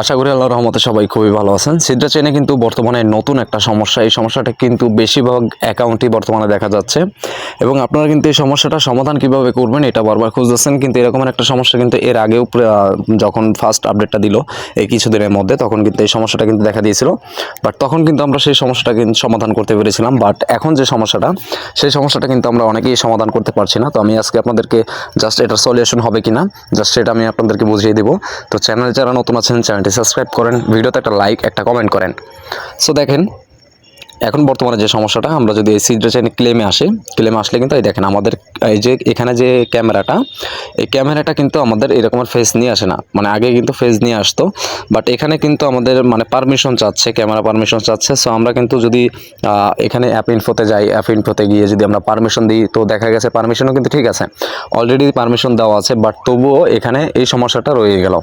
আশা করি আল্লাহর রহমতে সবাই খুবই ভালো আছেন। সিদ্রা চেনে কিন্তু বর্তমানে নতুন একটা সমস্যা। এই সমস্যাটা কিন্তু বেশিরভাগ অ্যাকাউন্টই বর্তমানে দেখা যাচ্ছে। এবং আপনারা কিন্তু এই সমস্যাটা সমাধান কীভাবে করবেন এটা বারবার খুঁজতেছেন। কিন্তু এরকমের একটা সমস্যা কিন্তু এর আগেও যখন ফার্স্ট আপডেটটা দিল এই কিছুদিনের মধ্যে, তখন কিন্তু এই সমস্যাটা কিন্তু দেখা দিয়েছিল। বাট তখন কিন্তু আমরা সেই সমস্যাটা কিন্তু সমাধান করতে পেরেছিলাম। বাট এখন যে সমস্যাটা, সেই সমস্যাটা কিন্তু আমরা অনেকেই সমাধান করতে পারছি না। তো আমি আজকে আপনাদেরকে জাস্ট এটার সলিউশন হবে কিনা জাস্ট সেটা আমি আপনাদেরকে বুঝিয়ে দেবো। তো চ্যানেল যারা নতুন আছেন চ্যানেলটি সাবস্ক্রাইব করেন ভিডিওতে একটা লাইক একটা কমেন্ট করেন। সো দেখেন এখন বর্তমানে যে সমস্যাটা, আমরা যদি এই সিডরা চেনে ক্লেমে আসে ক্লেমে আসলে কিন্তু এই দেখেন আমাদের, এই যে এখানে যে ক্যামেরাটা, এই ক্যামেরাটা কিন্তু আমাদের এরকমের ফেস নিয়ে আসে না। মানে আগে কিন্তু ফেস নিয়ে আসতো বাট এখানে কিন্তু আমাদের মানে পারমিশন চাচ্ছে ক্যামেরা পারমিশন চাচ্ছে। সো আমরা কিন্তু যদি এখানে অ্যাপ ইনফোতে যাই অ্যাপ ইনফোতে গিয়ে যদি আমরা পারমিশন দিই, তো দেখা গেছে পারমিশনও কিন্তু ঠিক আছে। অলরেডি পারমিশন দেওয়া আছে বাট তবুও এখানে এই সমস্যাটা রয়ে গেল।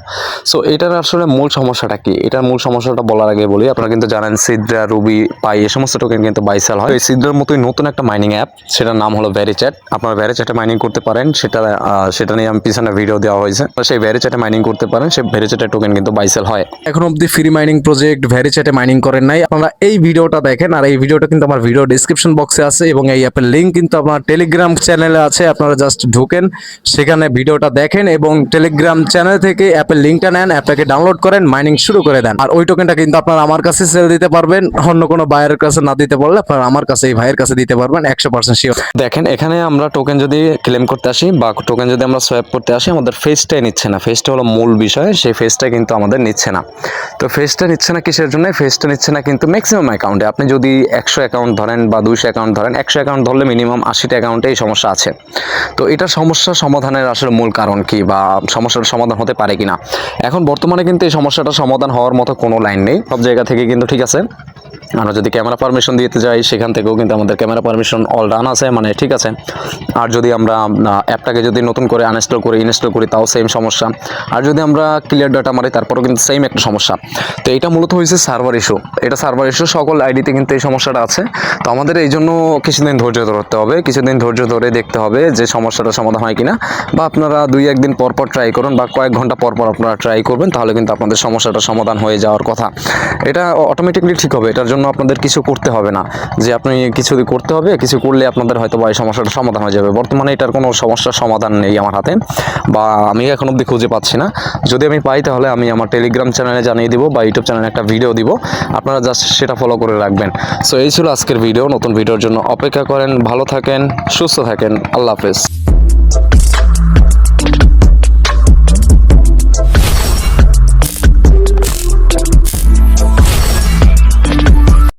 সো এটার আসলে মূল সমস্যাটা কি? এটার মূল সমস্যাটা বলার আগে বলি, আপনারা কিন্তু জানেন সিদ্রা রুবি, পাই এই সমস্ত টোকেন কিন্তু বাইসেল হয়। এই সিদ্রার মতোই নতুন একটা মাইনিং অ্যাপ সেটার নাম হলো ভ্যারিচ্যাট আপনারা ভ্যারিচ্যাটে মাইনিং করতে পারেন, সেটা সেটা নিয়ে আমি পিছনে ভিডিও দেওয়া হয়েছে। সেই ভ্যারিচ্যাটে মাইনিং করতে পারেন সেই ভ্যারিচ্যাটের টোকেন কিন্তু বাইসেল হয়। এখন অবধি ফ্রি মাইনিং প্রজেক্ট ভ্যারিচ্যাটে মাইনিং করেন নাই। আপনারা এই ভিডিওটা দেখেন, আর এই ভিডিওটা কিন্তু আমার ভিডিও ডিসক্রিপশন বক্সে আছে এবং এই অ্যাপের লিঙ্ক কিন্তু আপনার টেলিগ্রাম চ্যানেলে আছে, আপনারা জাস্ট ঢুকেন, সেখানে ভিডিওটা দেখেন এবং টেলিগ্রাম চ্যানেল থেকে অ্যাপের লিঙ্কটা নেন অ্যাপটাকে ডাউনলোড করেন মাইনিং শুরু করে দেন। আর ওই টোকেনটা কিন্তু আপনারা আমার কাছে সেল দিতে পারবেন, অন্য কোনো বায়ের কাছে না দিতে পারলে আপনারা আমার কাছে, এই ভাইয়ের কাছে দিতে পারবেন, একশো পার্সেন্ট শিওর দেখেন, এখানে আমরা টোকেন যদি ক্লেম করতে আসি বা টোকেন যদি আমরা সোয়াপ করতে আসি, আমাদের ফেসটাই নিচ্ছে না। ফেসটা হলো মূল বিষয়, সেই ফেসটা কিন্তু আমাদের নিচ্ছে না। তো ফেসটা নিচ্ছে না কিসের জন্য? ফেসটা নিচ্ছে না কিন্তু ম্যাক্সিমাম অ্যাকাউন্টে আপনি যদি একশো অ্যাকাউন্ট ধরেন বা দুইশো অ্যাকাউন্ট ধরেন, একশো অ্যাকাউন্ট ধরলে মিনিমাম আশিটা অ্যাকাউন্টে এই সমস্যা আছে। তো এটা সমস্যা সমাধানের আসলে মূল কারণ কি বা সমস্যার সমাধান হতে পারে কিনা। এখন বর্তমানে কিন্তু এই সমস্যাটা সমাধান হওয়ার মতো কোনো লাইন নেই। সব জায়গা থেকে কিন্তু ঠিক আছে। আমরা যদি ক্যামেরা পারমিশন দিতে যাই, সেখান থেকেও কিন্তু আমাদের ক্যামেরা পারমিশন অল ডান আছে মানে ঠিক আছে। আর যদি আমরা অ্যাপটাকে যদি নতুন করে আনইনস্টল করি ইনস্টল করি, তাও সেম সমস্যা। আর যদি আমরা ক্লিয়ার ডাটা মারি, তারপরেও কিন্তু সেম একটা সমস্যা। তো এটা মূলত হয়েছে সার্ভার ইস্যু এটা সার্ভার ইস্যু সকল আইডিতে কিন্তু এই সমস্যাটা আছে। তো আমাদের এই জন্য কিছুদিন ধৈর্য ধরতে হবে। কিছুদিন ধৈর্য ধরে দেখতে হবে যে সমস্যাটা সমাধান হয় কিনা। বা আপনারা দুই, একদিন পর পর ট্রাই করুন, বা কয়েক ঘণ্টা পর পর আপনারা ট্রাই করবেন, তাহলে কিন্তু আপনাদের সমস্যাটা সমাধান হয়ে যাওয়ার কথা। এটা অটোমেটিকলি ঠিক হবে। এটার জন্য আপনাদের কিছু করতে হবে না। যে আপনি কিছু করতে হবে, কিছু করলে আপনাদের হয়তো বা এই সমস্যাটা সমাধান হয়ে যাবে। বর্তমানে এটার কোনো সমস্যার সমাধান নেই আমার হাতে বা আমি এখন অবধি খুঁজে পাচ্ছি না। যদি আমি পাই তাহলে আমি আমার টেলিগ্রাম চ্যানেলে জানিয়ে দিব বা ইউটিউব চ্যানেলে একটা ভিডিও দিব। আপনারা জাস্ট সেটা ফলো করে রাখবেন। সো এই ছিল আজকের ভিডিও নতুন ভিডিওর জন্য অপেক্ষা করেন। ভালো থাকেন, সুস্থ থাকেন। আল্লাহ হাফেজ।